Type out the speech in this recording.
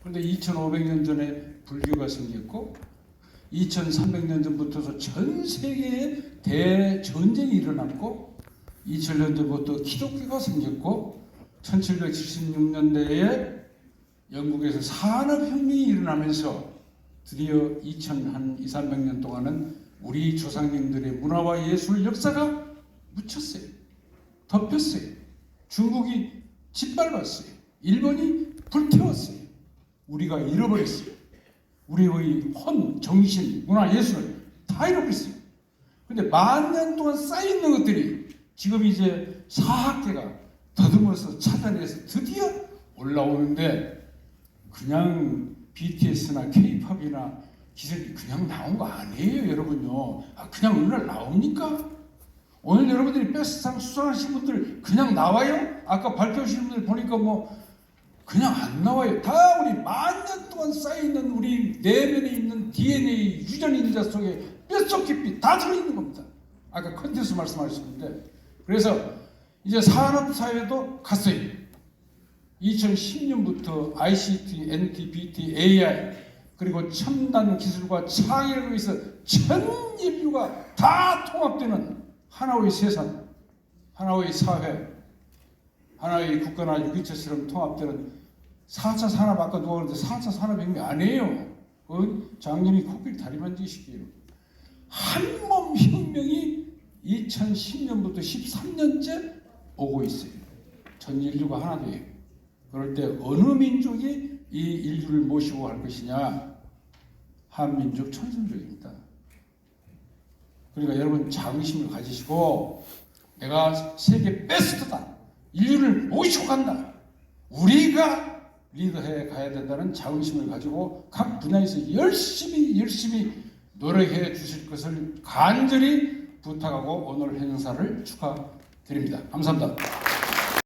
그런데 2500년 전에 불교가 생겼고 2300년 전부터서 전 세계에 대전쟁이 일어났고 2000년 전부터 기독교가 생겼고 1776년대에 영국에서 산업혁명이 일어나면서 드디어 2000 한 2, 300년 동안은 우리 조상님들의 문화와 예술 역사가 묻혔어요. 덮였어요. 중국이 짓밟았어요. 일본이 불태웠어요. 우리가 잃어버렸어요. 우리의 혼, 정신, 문화, 예술을 다 잃어버렸어요. 근데 만 년 동안 쌓여있는 것들이 지금 이제 사학계가 더듬어서 찾아내서 드디어 올라오는데 그냥 BTS나 K-팝이나 기술이 그냥 나온 거 아니에요, 여러분요. 아, 그냥 날 나옵니까? 오늘 여러분들이 베스트상 수상하신 분들 그냥 나와요? 아까 발표하신 분들 보니까 뭐 그냥 안 나와요. 다 우리 만 년 동안 쌓여있는 우리 내면에 있는 DNA 유전인자 속에 뼛속 깊이 다 들어있는 겁니다. 아까 컨텐츠 말씀하셨는데 그래서 이제 산업사회도 갔어요. 2010년부터 ICT, NT, BT, AI 그리고 첨단 기술과 창의력에 의해서 전 인류가 다 통합되는 하나의 세상, 하나의 사회, 하나의 국가나 유기체처럼 통합되는 4차 산업 아까 누가 그랬는데 4차 산업혁명 아니에요. 그건 장님이 코끼리 다리 만지시기예요. 한몸 혁명이 2010년부터 13년째 오고 있어요. 전 인류가 하나 돼요. 그럴 때 어느 민족이 이 인류를 모시고 갈 것이냐? 한민족 천선족입니다. 그러니까 여러분 자긍심을 가지시고 내가 세계 베스트다. 인류를 모시고 간다. 우리가 리더해 가야 된다는 자긍심을 가지고 각 분야에서 열심히 열심히 노력해 주실 것을 간절히 부탁하고 오늘 행사를 축하드립니다. 감사합니다.